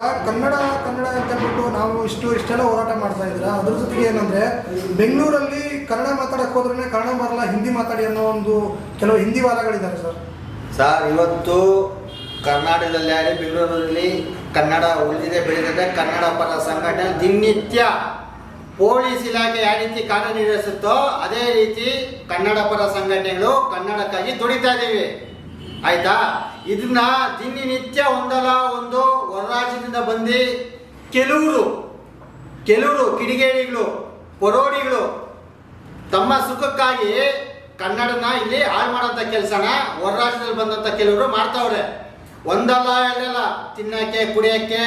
ಕನ್ನಡ ಕನ್ನಡ ಅಂತ ಬಿಟ್ಟು ನಾವು ಇಷ್ಟು ಇಷ್ಟೆಲ್ಲ ಹೋರಾಟ ಮಾಡ್ತಾ ಇದ್ದೀರಾ? ಅದ್ರ ಜೊತೆಗೆ ಏನಂದ್ರೆ, ಬೆಂಗಳೂರಲ್ಲಿ ಕನ್ನಡ ಮಾತಾಡಕ್ ಹೋದ್ರೆ ಕನ್ನಡ ಬರಲ್ಲ ಹಿಂದಿ ಮಾತಾಡಿ ಅನ್ನೋ ಒಂದು ಕೆಲವು ಹಿಂದಿ ವಾದಗಳಿದ್ದಾರೆ ಸರ್. ಸರ್, ಇವತ್ತು ಕರ್ನಾಟಕದಲ್ಲಿ ಆಗಲಿ ಬೆಂಗಳೂರಲ್ಲಿ ಕನ್ನಡ ಉಳಿದಿದೆ, ಬೆಳೆದಿದೆ. ಕನ್ನಡ ಪರ ಸಂಘಟನೆ ದಿನನಿತ್ಯ ಪೊಲೀಸ್ ಇಲಾಖೆ ಯಾವ ರೀತಿ ಕಾರ್ಯನಿರ್ವಹಿಸುತ್ತೋ, ಅದೇ ರೀತಿ ಕನ್ನಡ ಪರ ಸಂಘಟನೆಗಳು ಕನ್ನಡಕ್ಕಾಗಿ ದುಡಿತಾ ಇದ್ದೀವಿ. ಆಯ್ತಾ? ಇದನ್ನ ದಿನನಿತ್ಯ ಒಂದಲ್ಲ ಒಂದು ಹೊರರಾಜ್ಯದಿಂದ ಬಂದು ಕೆಲವರು ಕೆಲವರು ಕಿಡಿಗೇಡಿಗಳು, ಪರೋಡಿಗಳು ತಮ್ಮ ಸುಖಕ್ಕಾಗಿ ಕನ್ನಡನ ಇಲ್ಲಿ ಹಾಳು ಮಾಡೋಂಥ ಕೆಲಸನ ಹೊರ ರಾಜ್ಯದಲ್ಲಿ ಬಂದಂಥ ಕೆಲವರು ಮಾಡ್ತಾವ್ರೆ. ಒಂದಲ್ಲ ಎಲ್ಲ ತಿನ್ನಕ್ಕೆ, ಕುಡಿಯೋಕ್ಕೆ,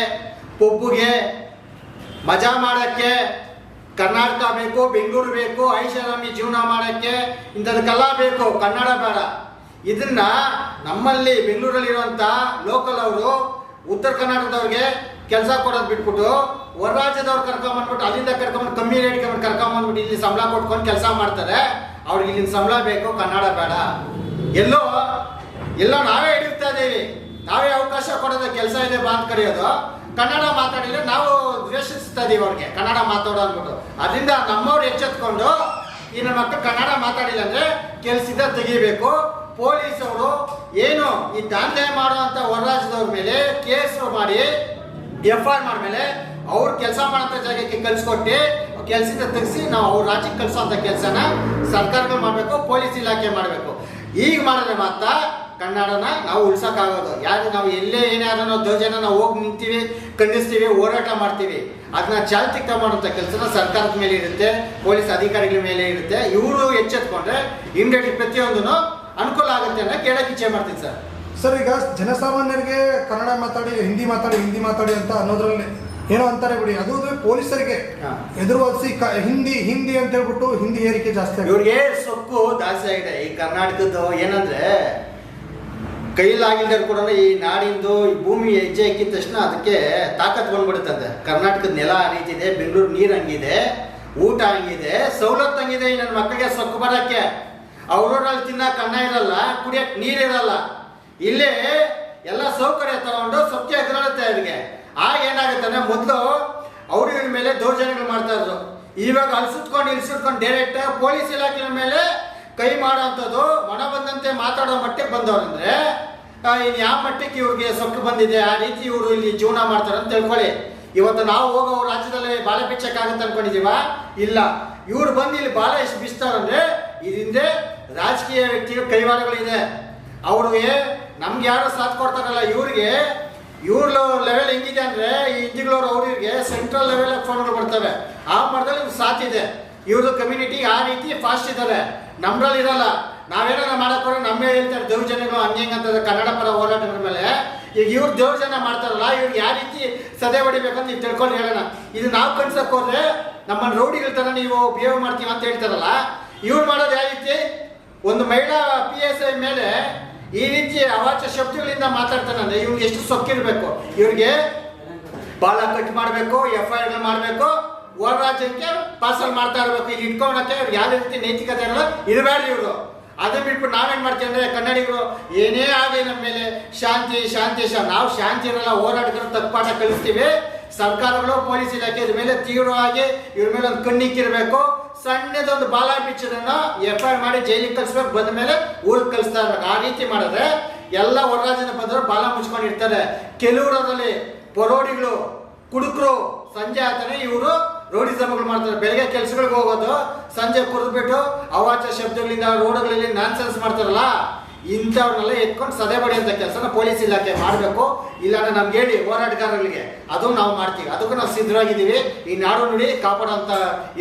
ಪೊಬ್ಬುಗೆ, ಮಜಾ ಮಾಡೋಕ್ಕೆ, ಕರ್ನಾಟಕ ಬೇಕು, ಬೆಂಗಳೂರು ಬೇಕು, ಐಷಾರಾಮಿ ಜೀವನ ಮಾಡೋಕ್ಕೆ ಇಂಥದಕ್ಕೆಲ್ಲ ಬೇಕು. ಕನ್ನಡ ಬೇಡ. ಇದನ್ನ ನಮ್ಮಲ್ಲಿ ಬೆಂಗಳೂರಲ್ಲಿರುವಂಥ ಲೋಕಲ್ ಅವರು ಉತ್ತರ ಕರ್ನಾಟಕದವ್ರಿಗೆ ಕೆಲಸ ಕೊಡೋದು ಬಿಟ್ಬಿಟ್ಟು ಹೊರ ರಾಜ್ಯದವ್ರು ಕರ್ಕೊಂಬಂದ್ಬಿಟ್ಟು ಅಲ್ಲಿಂದ ಕರ್ಕೊಂಬಂದು ಕಮ್ಮಿ ರೇಟ್ಗೆ ಕರ್ಕೊಂಬಂದ್ಬಿಟ್ಟು ಇಲ್ಲಿ ಸಂಬಳ ಕೊಟ್ಕೊಂಡು ಕೆಲಸ ಮಾಡ್ತಾರೆ. ಅವ್ರಿಗೆ ಇಲ್ಲಿ ಸಂಬಳ ಬೇಕು, ಕನ್ನಡ ಬೇಡ. ಎಲ್ಲೋ ಎಲ್ಲೋ ನಾವೇ ಹಿಡಿತಾ ಇದ್ದೀವಿ ನಾವೇ ಅವಕಾಶ ಕೊಡೋದು ಕೆಲಸ ಇದೆ ಬಾ ಅಂತ ಕರೆಯೋದು. ಕನ್ನಡ ಮಾತಾಡಿದ್ರೆ ನಾವು ದ್ವೇಷಿಸ್ತಾ ಇದೀವಿ ಅವ್ರಿಗೆ. ಕನ್ನಡ ಮಾತಾಡೋ ಅಂದ್ಬಿಟ್ಟು. ಅದರಿಂದ ನಮ್ಮವ್ರು ಎಚ್ಚೆತ್ಕೊಂಡು, ಈ ನಮ್ಮ ಮಕ್ಕಳು ಕನ್ನಡ ಮಾತಾಡಿಲ್ಲ ಅಂದರೆ ಕೆಲಸದಿಂದ ತೆಗಿಬೇಕು. ಪೊಲೀಸ್ ಅವರು ಏನು ಈ ದಂಧೆ ಹೊರ ರಾಜ್ಯದವ್ರ ಮೇಲೆ ಕೇಸ್ ಮಾಡಿ ಎಫ್ ಐ ಆರ್ ಮಾಡ್ಮೇಲೆ ಅವ್ರು ಕೆಲಸ ಮಾಡೋಂಥ ಜಾಗಕ್ಕೆ ಕಳ್ಸಿಕೊಟ್ಟು ಕೆಲಸದಿಂದ ತೆಗೆಸಿ ನಾವು ಅವ್ರ ರಾಜ್ಯಕ್ಕೆ ಅಂತ ಕೆಲಸನ ಸರ್ಕಾರಗಳು ಮಾಡಬೇಕು, ಪೊಲೀಸ್ ಇಲಾಖೆ ಮಾಡಬೇಕು. ಈಗ ಮಾಡಿದ್ರೆ ಮಾತ್ರ ಕನ್ನಡನ ನಾವು ಉಳಿಸೋಕ್ಕಾಗೋದು. ಯಾರು ನಾವು ಎಲ್ಲೇ ಏನಾದ್ರೂ ನಾವು ದೌರ್ಜನ್ಯ ನಾವು ಹೋಗಿ ನಿಂತೀವಿ, ಖಂಡಿಸ್ತೀವಿ, ಹೋರಾಟ ಮಾಡ್ತೀವಿ. ಅದನ್ನ ಚಾಲ್ತಿಕ ಮಾಡುವಂಥ ಕೆಲಸನ ಸರ್ಕಾರದ ಮೇಲೆ ಇರುತ್ತೆ, ಪೊಲೀಸ್ ಅಧಿಕಾರಿಗಳ ಮೇಲೆ ಇರುತ್ತೆ. ಇವರು ಎಚ್ಚೆತ್ಕೊಂಡ್ರೆ ಇಮಿಡಿಯೇಟ್ ಪ್ರತಿಯೊಂದೂ ಅನುಕೂಲ ಆಗುತ್ತೆ ಅಂತ ಕೇಳಕ್ಕೆ ಇಚ್ಛೆ ಮಾಡ್ತೀನಿ ಸರ್. ಸರ್ ಈಗ ಜನಸಾಮಾನ್ಯರಿಗೆ ಕನ್ನಡ ಮಾತಾಡಿ ಹಿಂದಿ ಮಾತಾಡಿ ಹಿಂದಿ ಮಾತಾಡಿ ಅಂತ ಅನ್ನೋದ್ರಲ್ಲಿ ಏನೋ ಅಂತಾರೆ ಬಿಡಿ. ಅದು ಪೊಲೀಸರಿಗೆ ಕ ಹಿಂದಿ ಹಿಂದಿ ಅಂತ ಹೇಳ್ಬಿಟ್ಟು ಹಿಂದಿ ಏರಿಕೆ ಜಾಸ್ತಿ ಇವ್ರಿಗೆ ಸೊಕ್ಕು ಜಾಸ್ತಿ ಆಗಿದೆ ಈ ಕರ್ನಾಟಕದ್ದು ಏನಂದ್ರೆ ಕೈಲಾಗಿಲ್ದ ಕೂಡ ಈ ನಾಡಿಂದು ಈ ಭೂಮಿ ಹೆಜ್ಜೆ ಹಾಕಿದ ತಕ್ಷಣ ಅದಕ್ಕೆ ತಾಕತ್ ಬಂದ್ಬಿಡುತ್ತದೆ ಕರ್ನಾಟಕದ ನೆಲ ಆ ರೀತಿ ಇದೆ ಬೆಂಗಳೂರು ನೀರು ಹಂಗಿದೆ ಊಟ ಹಂಗಿದೆ ಸವಲತ್ತು ಹಂಗಿದೆ ನನ್ನ ಮಕ್ಕಳಿಗೆ ಸೊಕ್ಕು ಬರಕ್ಕೆ. ಅವ್ರವ್ರಲ್ಲಿ ತಿನ್ನಕ್ಕೆ ಅನ್ನ ಇರಲ್ಲ ಕುಡಿಯಕ್ಕೆ ನೀರಿರಲ್ಲ ಇಲ್ಲೇ ಎಲ್ಲ ಸೌಕರ್ಯ ತಗೊಂಡು ಸತ್ಯ ಎದುರಾಡುತ್ತೆ ಅವರಿಗೆ ಆಗ ಏನಾಗುತ್ತೆ ಅಂದ್ರೆ ಮೊದಲು ಅವ್ರ ಮೇಲೆ ದೌರ್ಜನ್ಯಗಳು ಮಾಡ್ತಾ ಇದ್ರು ಇವಾಗ ಅಲ್ಸುತ್ಕೊಂಡು, ಇಲ್ಸುತ್ಕೊಂಡು ಡೈರೆಕ್ಟ್ ಪೊಲೀಸ್ ಇಲಾಖೆಯ ಮೇಲೆ ಕೈ ಮಾಡೋಂಥದ್ದು ಮನ ಬಂದಂತೆ ಮಾತಾಡೋ ಮಟ್ಟಕ್ಕೆ ಬಂದವ್ರಂದ್ರೆ ಇನ್ ಯಾವ ಮಟ್ಟಕ್ಕೆ ಇವ್ರಿಗೆ ಸೊಕ್ಕು ಬಂದಿದೆ, ಆ ರೀತಿ ಇವರು ಇಲ್ಲಿ ಜೀವನ ಮಾಡ್ತಾರೆ ಅಂತ ತಿಳ್ಕೊಳ್ಳಿ. ಇವತ್ತು ನಾವು ಹೋಗೋ ರಾಜ್ಯದಲ್ಲಿ ಬಾಳೆ ಬಿಚ್ಚಕ್ಕಾಗುತ್ತೆ ಅನ್ಕೊಂಡಿದೀವ ಇಲ್ಲ. ಇವ್ರು ಬಂದು ಇಲ್ಲಿ ಬಾಳೆ ಎಷ್ಟು ಬಿಚ್ತಾರಂದ್ರೆ ಇದರಿಂದ ರಾಜಕೀಯ ವ್ಯಕ್ತಿಗಳ ಕೈವಾಡಗಳಿದೆ. ಅವ್ರಿಗೆ ನಮ್ಗೆ ಯಾರು ಸಾಥ್ ಕೊಡ್ತಾರಲ್ಲ ಇವ್ರಿಗೆ ಇವ್ರ ಲೆವೆಲ್ ಹೆಂಗಿದೆ ಅಂದ್ರೆ ಈ ಇಂಜಿಗಳವ್ರು ಅವ್ರಿಗೆ ಸೆಂಟ್ರಲ್ ಲೆವೆಲ್ ಫೋನ್ಗಳು ಬರ್ತವೆ. ಆ ಮಟ್ಟದಲ್ಲಿ ಇವ್ರು ಸಾಥ್ ಇದೆ. ಇವ್ರದ್ದು ಕಮ್ಯುನಿಟಿ ಆ ರೀತಿ ಫಾಸ್ಟ್ ಇದ್ದಾರೆ. ನಮ್ರಲ್ಲಿ ಇರಲ್ಲ. ನಾವೇನಾರ ಮಾಡಕ್ ಹೋದ್ರೆ ನಮ್ಮೇ ಹೇಳ್ತಾರೆ ದೌರ್ಜನ್ಯಗಳು ಹಂಗೆ ಹಿಂಗೆ ಕನ್ನಡ ಪರ ಹೋರಾಟದ ಮೇಲೆ. ಈಗ ಇವ್ರು ಜನ ಮಾಡ್ತಾರಲ್ಲ ಇವ್ರಿಗೆ ಯಾವ ರೀತಿ ಸದೆ ಹೊಡಿಬೇಕಂತ ನೀವು ತಿಳ್ಕೊಂಡು ಹೇಳೋಣ. ಇದು ನಾವು ಕಣ್ಸಕ್ಕೆ ಹೋದ್ರೆ ನಮ್ಮ ರೌಡಿಗಳ ತರ ನೀವು ಬಿಹೇವ್ ಮಾಡ್ತೀವಿ ಅಂತ ಹೇಳ್ತಾರಲ್ಲ ಇವ್ರು ಮಾಡೋದು ಯಾವ ರೀತಿ? ಒಂದು ಮಹಿಳಾ ಪಿ ಎಸ್ ಐ ಮೇಲೆ ಈ ರೀತಿ ಅವಾಚ್ಯ ಶಬ್ದಗಳಿಂದ ಮಾತಾಡ್ತಾನಂದ್ರೆ ಇವ್ರಿಗೆ ಎಷ್ಟು ಸೊಕ್ಕಿರ್ಬೇಕು? ಇವ್ರಿಗೆ ಬಾಳ ಕಟ್ ಮಾಡಬೇಕು ಎಫ್ ಐ ಆರ್ ಮಾಡಬೇಕು ಹೊರ ರಾಜ್ಯಕ್ಕೆ ಪಾರ್ಸಲ್ ಮಾಡ್ತಾ ಇರಬೇಕು. ಇಲ್ಲಿ ಇಟ್ಕೊಳಕ್ಕೆ ಇವ್ರಿಗೆ ಯಾವ ರೀತಿ ನೈತಿಕತೆ ಇರಲ್ಲ ಇರಬೇಡ್ರಿ ಇವರು ಅದನ್ನ ಬಿಟ್ಬಿಟ್ಟು ನಾವೇನ್ ಮಾಡ್ತೀವಿ ಅಂದ್ರೆ ಕನ್ನಡಿಗರು ಏನೇ ಆಗಲಿ ನಮ್ಮ ಮೇಲೆ, ಶಾಂತಿ ಶಾಂತಿ ನಾವು ಶಾಂತಿ ಇರಲ್ಲ ಹೋರಾಟಗಳು ತಪ್ಪಾಟ ಕಲಿಸ್ತೀವಿ. ಸರ್ಕಾರಗಳು, ಪೊಲೀಸ್ ಇಲಾಖೆ ಇದ್ರ ಮೇಲೆ ತೀವ್ರವಾಗಿ ಇವ್ರ ಮೇಲೆ ಒಂದು ಕಣ್ಣಿಕ್ಕಿರ್ಬೇಕು. ಸಣ್ಣದೊಂದು ಬಾಲ ಬಿಚ್ಚದನ್ನ ಎಫ್ ಐ ಮಾಡಿ ಜೈಲಿಗೆ ಕಳಿಸ್ಬೇಕು. ಬಂದ ಮೇಲೆ ಊರಿಗೆ ಕಳಿಸ್ತಾ ಇರ್ಬೇಕು. ಆ ರೀತಿ ಮಾಡಿದ್ರೆ ಎಲ್ಲ ಹೊರ ರಾಜ್ಯದ ಬಂದವರು ಬಾಲ ಮುಚ್ಕೊಂಡಿರ್ತಾರೆ. ಅದರಲ್ಲಿ ಪರೋಡಿಗಳು, ಕುಡುಕರು, ಸಂಜೆ ಆತನೇ ಇವರು ರೋಡಿಸಮ್ಗಳು ಮಾಡ್ತಾರೆ. ಬೆಳಗ್ಗೆ ಕೆಲಸಗಳಿಗೆ ಹೋಗೋದು, ಸಂಜೆ ಕುರಿದ್ಬಿಟ್ಟು ಅವಾಚ್ಯ ಶಬ್ದಗಳಿಂದ ರೋಡ್ಗಳಲ್ಲಿ ನಾನ್ಸೆನ್ಸ್ ಮಾಡ್ತಾರಲ್ಲ. ಇಂಥವ್ರನ್ನೆಲ್ಲ ಎತ್ಕೊಂಡು ಸದೆ ಅಂತ ಕೆಲಸನ ಪೊಲೀಸ್ ಇಲಾಖೆ ಮಾಡಬೇಕು. ಇಲ್ಲಾಂದ್ರೆ ನಮ್ಗೆ ಹೇಳಿ ಹೋರಾಟಗಾರರಿಗೆ ಅದು ನಾವು ಮಾಡ್ತೀವಿ. ಅದಕ್ಕೂ ನಾವು ಸಿದ್ಧರಾಗಿದ್ದೀವಿ. ಈ ನಾಡು ನುಡಿ ಕಾಪಾಡೋಂಥ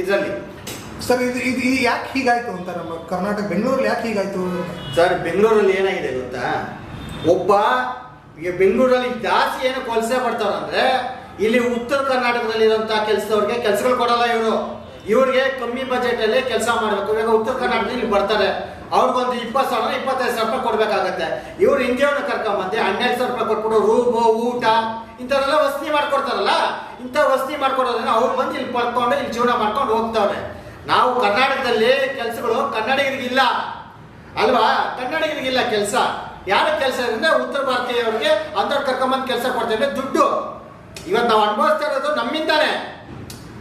ಇದರಲ್ಲಿ. ಸರ್ ಇದು ಇದು ಇದು ಯಾಕೆ ಹೀಗಾಯ್ತು ಅಂತ ನಮ್ಮ ಕರ್ನಾಟಕ ಬೆಂಗಳೂರಲ್ಲಿ ಯಾಕೆ ಹೀಗಾಯ್ತು? ಸರ್ ಬೆಂಗಳೂರಲ್ಲಿ ಏನಾಗಿದೆ ಗೊತ್ತಾ? ಒಬ್ಬ ಈಗ ಬೆಂಗಳೂರಲ್ಲಿ ಜಾಸ್ತಿ ಏನು ಕೊಲಸೆ ಮಾಡ್ತಾರಂದ್ರೆ ಇಲ್ಲಿ ಉತ್ತರ ಕರ್ನಾಟಕದಲ್ಲಿರುವಂತಹ ಕೆಲಸದವ್ರಿಗೆ ಕೆಲಸಗಳು ಕೊಡಲ್ಲ ಇವರು. ಇವ್ರಿಗೆ ಕಮ್ಮಿ ಬಜೆಟ್ ಅಲ್ಲಿ ಕೆಲಸ ಮಾಡಬೇಕು. ಇವಾಗ ಉತ್ತರ ಕರ್ನಾಟಕದಲ್ಲಿ ಬರ್ತಾರೆ. ಅವ್ರಿಗೊಂದು ಇಪ್ಪತ್ತು ಸಾವಿರ, ಇಪ್ಪತ್ತೈದು ಸಾವಿರ ರೂಪಾಯಿ ಕೊಡ್ಬೇಕಾಗತ್ತೆ. ಇವ್ರು ಇಂಡಿಯಾವನ್ನ ಕರ್ಕೊಂಬಂದು ಹನ್ನೆರಡು ಸಾವಿರ ರೂಪಾಯಿ ಕೊಟ್ಬಿಟ್ಟು ರೂಮು, ಊಟ, ಇಂಥವೆಲ್ಲ ವಸತಿ ಮಾಡ್ಕೊಡ್ತಾರಲ್ಲ? ಇಂಥ ವಸತಿ ಮಾಡ್ಕೊಡೋದ್ರಿಂದ ಅವ್ರು ಬಂದು ಇಲ್ಲಿ ಪಡ್ಕೊಂಡು, ಇಲ್ಲಿ ಜೀವನ ಮಾಡ್ಕೊಂಡು ಹೋಗ್ತಾವ್ರೆ. ನಾವು ಕರ್ನಾಟಕದಲ್ಲಿ ಕೆಲಸಗಳು ಕನ್ನಡಿಗರಿಗಿಲ್ಲ. ಅಲ್ವಾ? ಕನ್ನಡಿಗರಿಗಿಲ್ಲ ಕೆಲಸ. ಯಾರ ಕೆಲಸ ಅಂದ್ರೆ ಉತ್ತರ ಭಾರತೀಯವ್ರಿಗೆ. ಅಂಥವ್ರು ಕರ್ಕೊಂಬಂದು ಕೆಲಸ ಕೊಡ್ತೇವೆ ದುಡ್ಡು. ಇವತ್ತು ನಾವು ಅನುಭವಿಸ್ತಾ ಇರೋದು ನಮ್ಮಿಂದಾನೆ.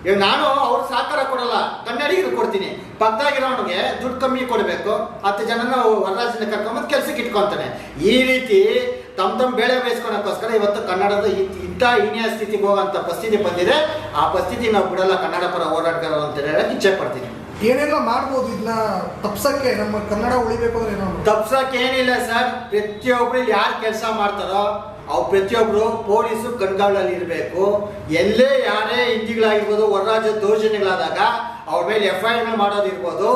ಈಗ ನಾನು ಅವ್ರಿಗೆ ಸಹಕಾರ ಕೊಡಲ್ಲ. ಕನ್ನಡಿಗರು ಕೊಡ್ತೀನಿ. ಪಕ್ಕದಾಗಿರೋನಿಗೆ ದುಡ್ಡು ಕಮ್ಮಿ ಕೊಡಬೇಕು. ಹತ್ತು ಜನನ ಹೊರರಾಜ್ಯದಿಂದ ಕರ್ಕೊಂಬಂದು ಕೆಲ್ಸಕ್ಕೆ ಇಟ್ಕೊತಾನೆ. ಈ ರೀತಿ ತಮ್ಮ ತಮ್ಮ ಬೇಳೆ ಬೇಯಿಸ್ಕೊಳಕ್ಕೋಸ್ಕರ ಇವತ್ತು ಕನ್ನಡದ ಇಂಥ ಹೀನಿಯ ಸ್ಥಿತಿಗೆ ಹೋಗೋಂಥ ಪರಿಸ್ಥಿತಿ ಬಂದಿದೆ. ಆ ಪರಿಸ್ಥಿತಿ ನಾವು ಬಿಡಲ್ಲ. ಕನ್ನಡ ಪರ ಹೋರಾಟಗಾರರು ಅಂತ ಹೇಳಕ್ಕೆ ಇಚ್ಛೆ ಪಡ್ತೀನಿ. ಏನೆಲ್ಲ ಮಾಡ್ಬೋದು ಇದನ್ನ ತಪ್ಸಕ್ಕೆ. ನಮ್ಮ ಕನ್ನಡ ಉಳಿಬೇಕು ಅಂದ್ರೆ ಏನೋ? ತಪ್ಸಕ್ಕೆ ಏನಿಲ್ಲ ಸರ್. ಪ್ರತಿಯೊಬ್ರು ಇಲ್ಲಿ ಯಾರು ಕೆಲಸ ಮಾಡ್ತಾರೋ ಅವ್ರು ಪ್ರತಿಯೊಬ್ರು ಪೊಲೀಸು ಕಣ್ಗಾವಲಲ್ಲಿ ಇರಬೇಕು. ಎಲ್ಲೇ ಯಾರೇ ಹಿಂದಿಗಳಾಗಿರ್ಬೋದು ಹೊರ ರಾಜ್ಯದ ದೌರ್ಜನ್ಯಗಳಾದಾಗ ಅವ್ರ ಮೇಲೆ ಎಫ್ ಐ ಆರ್ ಮಾಡೋದಿರ್ಬೋದು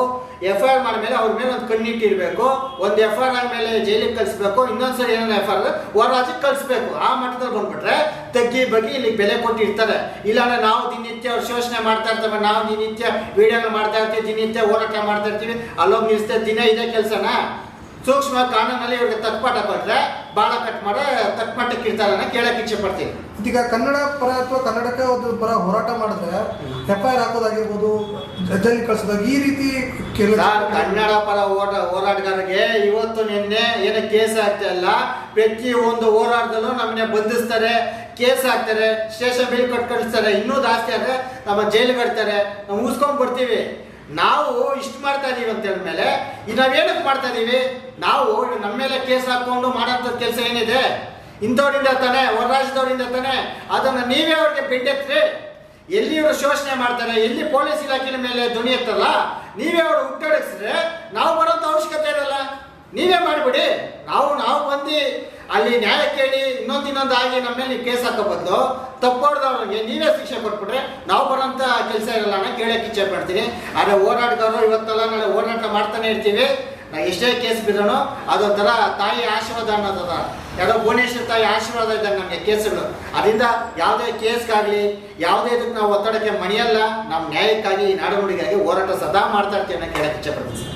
ಎಫ್ ಐ ಆರ್ ಮಾಡಿದ್ಮೇಲೆ ಅವ್ರ ಮೇಲೆ ಒಂದು ಕಣ್ಣಿಟ್ಟಿರಬೇಕು ಒಂದು ಎಫ್ ಐ ಆರ್ ಆದ್ಮೇಲೆ ಜೈಲಿಗೆ ಕಳಿಸ್ಬೇಕು. ಇನ್ನೊಂದ್ಸರಿ ಏನೇನು ಎಫ್ ಐ ಆರ್ ಹೊರ ರಾಜ್ಯಕ್ಕೆ ಕಳಿಸ್ಬೇಕು. ಆ ಮಟ್ಟದಲ್ಲಿ ಬಂದ್ಬಿಟ್ರೆ ತಗ್ಗಿ ಬಗ್ಗೆ ಇಲ್ಲಿ ಬೆಲೆ ಕೊಟ್ಟಿರ್ತಾರೆ. ಇಲ್ಲಾಂದ್ರೆ ನಾವು ದಿನನಿತ್ಯ ಅವ್ರು ಶೋಷಣೆ ಮಾಡ್ತಾ ಇರ್ತೇವೆ, ನಾವು ದಿನನಿತ್ಯ ವಿಡಿಯೋಗಳು ಮಾಡ್ತಾ ಇರ್ತೀವಿ, ದಿನನಿತ್ಯ ಹೋರಾಟ ಮಾಡ್ತಾ ಇರ್ತೀವಿ. ಅಲ್ಲೋಗಿ ನಿಲ್ಲಿಸ್ತೇವೆ ದಿನ ಇದೇ ಕೆಲಸನಾ? ಸೂಕ್ಷ್ಮ ಕಾನೂನಲ್ಲಿ ಇವ್ರಿಗೆ ತಕ್ಪಾಠ ಕೊಟ್ಟರೆ ಬಾಳ ಕಟ್ ಮಾಡ ತಕ್ಮಟ್ಟಕ್ಕೆ ಇರ್ತಾರೆ ಕೇಳಕ್ಕೆ ಕೇಳಕ್ ಇಚ್ಛೆ ಪಡ್ತೀನಿ. ಈಗ ಕನ್ನಡ ಪರ ಅಥವಾ ಕನ್ನಡಕ್ಕೆ ಒಂದು ಪರ ಹೋರಾಟ ಮಾಡಿದ್ರೆ ಎಫ್ ಐ ಆರ್ ಹಾಕೋದಾಗಿರ್ಬೋದು ಜಲ್ಲಿ ಕಳ್ಸೋದಾಗ ಈ ರೀತಿ ಕನ್ನಡ ಪರ ಹೋರಾಟ ಹೋರಾಟಗಾರರಿಗೆ ಇವತ್ತು ನಿನ್ನೆ ಏನೋ ಕೇಸ್ ಆಗ್ತಾ ಇಲ್ಲ. ಪ್ರತಿ ಒಂದು ಹೋರಾಟದಲ್ಲೂ ನಮ್ಮನ್ನ ಬಂಧಿಸ್ತಾರೆ ಕೇಸ್ ಹಾಕ್ತಾರೆ ಸ್ಟೇಷನ್ ಬಿಲ್ ಕಟ್ ಕಳಿಸ್ತಾರೆ. ಇನ್ನೂ ಜಾಸ್ತಿ ಆದರೆ ನಮ್ಮ ಜೈಲಿಗೆ ಕಟ್ತಾರೆ ನಾವು ಉಸ್ಕೊಂಡು ಬರ್ತೀವಿ. ನಾವು ಇಷ್ಟು ಮಾಡ್ತಾ ಇದೀವಿ ಅಂತ ಹೇಳಿದ್ಮೇಲೆ ಈಗ ನಾವೇನಕ್ಕೆ ಮಾಡ್ತಾ ಇದೀವಿ? ನಾವು ನಮ್ಮ ಮೇಲೆ ಕೇಸ್ ಹಾಕೊಂಡು ಮಾಡೋಂಥ ಕೆಲಸ ಏನಿದೆ? ಇಂಥವ್ರಿಂದ ತಾನೆ ಹೊರ ರಾಜ್ಯದವರಿಂದ ತಾನೆ, ಅದನ್ನು ನೀವೇ ಅವ್ರಿಗೆ ಬಿಟ್ಟೆತ್ರಿ ಎಲ್ಲಿ ಇವರು ಶೋಷಣೆ ಮಾಡ್ತಾರೆ, ಎಲ್ಲಿ ಪೊಲೀಸ್ ಇಲಾಖೆ ಮೇಲೆ ಧ್ವನಿ ಎತ್ತಲ್ಲ, ನೀವೇ ಅವರು ಹುಟ್ಟಡಕ್ಸಿದ್ರೆ ನಾವು ಬರೋಂಥ ಅವಶ್ಯಕತೆ ಇರಲ್ಲ. ನೀವೇ ಮಾಡಿಬಿಡಿ. ನಾವು ನಾವು ಬಂದು ಅಲ್ಲಿ ನ್ಯಾಯ ಕೇಳಿ ಇನ್ನೊಂದು ಇನ್ನೊಂದು ಆಗಿ ನಮ್ಮ ಮೇಲೆ ಕೇಸ್ ಹಾಕೋ ಬದಲು ತಪ್ಪೋಡ್ದವ್ರಿಗೆ ನೀವೇ ಶಿಕ್ಷೆ ಕೊಟ್ಬಿಟ್ರೆ ನಾವು ಬರೋಂಥ ಕೆಲಸ ಇರಲ್ಲ ಅನ್ನೋ ಕೇಳೋಕ್ಕೆ ಇಚ್ಛೆ ಪಡ್ತೀನಿ. ಆದರೆ ಹೋರಾಟಗಾರರು ಇವತ್ತಲ್ಲ ನಾಳೆ ಹೋರಾಟ ಮಾಡ್ತಾನೆ ಇರ್ತೀವಿ. ನಾ ಎಷ್ಟೇ ಕೇಸ್ ಬಿಡೋನು ಅದೊಂಥರ ತಾಯಿ ಆಶೀರ್ವಾದ ಅನ್ನೋದದ. ಯಾರೋ ಭುವನೇಶ್ವರ ತಾಯಿ ಆಶೀರ್ವಾದ ಇದ್ದಂಗೆ ನಮಗೆ ಕೇಸುಗಳು. ಅದರಿಂದ ಯಾವುದೇ ಕೇಸ್ಗಾಗಲಿ, ಯಾವುದೇ ಇದಕ್ಕೆ ನಾವು ಒತ್ತಡಕ್ಕೆ ಮಣಿಯಲ್ಲ ನಮ್ಮ ನ್ಯಾಯಕ್ಕಾಗಿ ಈ ನಾಡುನುಡಿಗಾಗಿ ಹೋರಾಟ ಸದಾ ಮಾಡ್ತಾ ಇರ್ತೀವಿ ಅನ್ನೋ ಕೇಳಕ್ಕೆ ಇಚ್ಛೆ ಪಡ್ತೀನಿ.